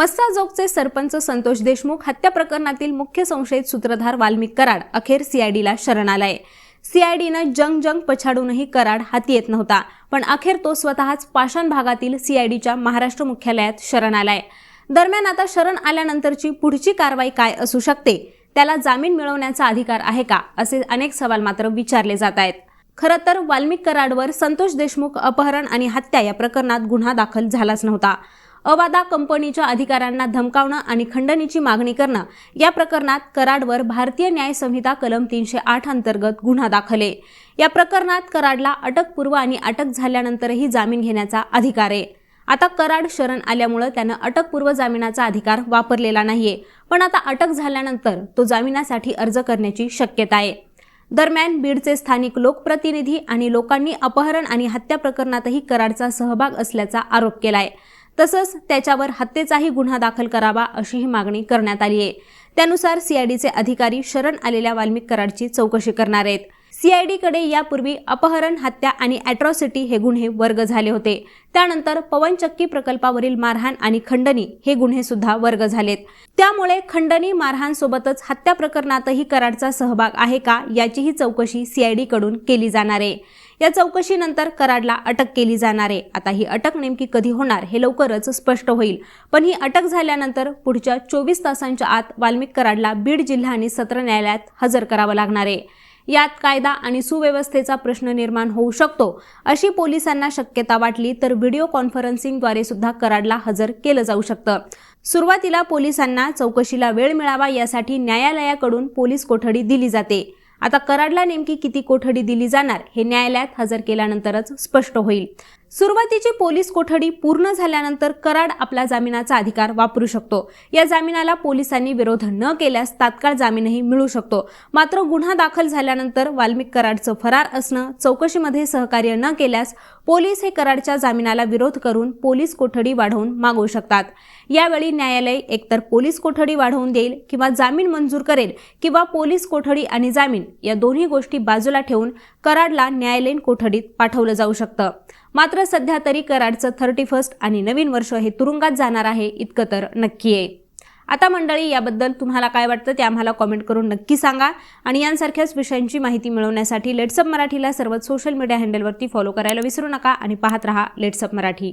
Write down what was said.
मस्साजोगचे सरपंच संतोष देशमुख हत्या प्रकरणातील मुख्य संशयित सूत्रधार वाल्मिक कराड अखेर सीआयडीला शरण आलाय सीआयडीनं जंग जंग पछाडूनही कराड हाती येत नव्हता पण अखेर तो स्वतःच पाषाण भागातील सीआयडीच्या महाराष्ट्र मुख्यालयात शरण आलाय दरम्यान आता शरण आल्यानंतरची पुढची कारवाई काय असू शकते? त्याला जामीन मिळवण्याचा अधिकार आहे का? असे अनेक सवाल मात्र विचारले जात आहेत. खरं तर वाल्मिक कराडवर संतोष देशमुख अपहरण आणि हत्या या प्रकरणात गुन्हा दाखल झालाच नव्हता. अवादा कंपनीच्या अधिकाऱ्यांना धमकावणं आणि खंडणीची मागणी करणं या प्रकरणात कराडवर भारतीय न्याय संहिता कलम तीनशे आठ अंतर्गत गुन्हा दाखल आहे. या प्रकरणात कराडला अटकपूर्व आणि अटक झाल्यानंतरही जामीन घेण्याचा अधिकार आहे. आता कराड शरण आल्यामुळं त्यानं अटकपूर्व जामिनाचा अधिकार वापरलेला नाहीये पण आता अटक झाल्यानंतर तो जामिनासाठी अर्ज करण्याची शक्यता आहे. दरम्यान बीडचे स्थानिक लोकप्रतिनिधी आणि लोकांनी अपहरण आणि हत्या प्रकरणातही कराडचा सहभाग असल्याचा आरोप केलाय. तसंच त्याच्यावर हत्येचाही गुन्हा दाखल करावा अशीही मागणी करण्यात आली आहे. त्यानुसार सीआयडीचे अधिकारी शरण आलेल्या वाल्मिक कराडची चौकशी करणार आहेत. सीआयडीकडे यापूर्वी अपहरण हत्या आणि अॅट्रॉसिटी हे गुन्हे वर्ग झाले होते. त्यानंतर पवनचक्की प्रकल्पावरील मारहाण आणि खंडणी हे गुन्हे सुद्धा वर्ग झालेत. त्यामुळे खंडणी मारहाण सोबतच हत्या प्रकरणातही कराडचा सहभाग आहे का याचीही चौकशी सीआयडीकडून केली जाणार आहे. या चौकशीनंतर कराडला अटक केली जाणार आहे. आता ही अटक नेमकी कधी होणार हे लवकरच स्पष्ट होईल. पण ही अटक झाल्यानंतर पुढच्या चोवीस तासांच्या आत वाल्मिक कराडला बीड जिल्हा आणि सत्र न्यायालयात हजर करावं लागणार आहे. यात कायदा आणि सुव्यवस्थेचा प्रश्न निर्माण होऊ शकतो. अशी पोलिसांना शक्यता वाटली तर व्हिडिओ कॉन्फरन्सिंगद्वारे सुद्धा कराडला हजर केलं जाऊ शकतं. सुरुवातीला पोलिसांना चौकशीला वेळ मिळावा यासाठी न्यायालयाकडून पोलीस कोठडी दिली जाते. आता कराडला नेमकी किती कोठडी दिली जाणार हे न्यायालयात हजर केल्यानंतरच स्पष्ट होईल. सुरुवातीची पोलीस कोठडी पूर्ण झाल्यानंतर कराड आपला जामिनाचा अधिकार वापरू शकतो. या जामिनाला पोलिसांनी विरोध न केल्यास तात्काळ जामीनही मिळू शकतो. मात्र गुन्हा दाखल झाल्यानंतर वाल्मिक कराडचं फरार असणं चौकशीमध्ये सहकार्य न केल्यास पोलीस हे कराडच्या जामिनाला विरोध करून पोलीस कोठडी वाढवून मागवू शकतात. यावेळी न्यायालय एकतर पोलीस कोठडी वाढवून देईल किंवा जामीन मंजूर करेल किंवा पोलीस कोठडी आणि जामीन या दोन्ही गोष्टी बाजूला ठेवून कराडला न्यायालयीन कोठडीत पाठवलं जाऊ शकतं. मात्र सध्या तरी कराडचं थर्टी फर्स्ट आणि नवीन वर्ष हे तुरुंगात जाणार आहे इतकं तर नक्की आहे आता मंडळी याबद्दल तुम्हाला काय वाटतं ते आम्हाला कॉमेंट करून नक्की सांगा. आणि यांसारख्याच विषयांची माहिती मिळवण्यासाठी लेट्सअप मराठीला सर्वच सोशल मीडिया हँडलवरती फॉलो करायला विसरू नका आणि पाहत रहा लेट्सअप मराठी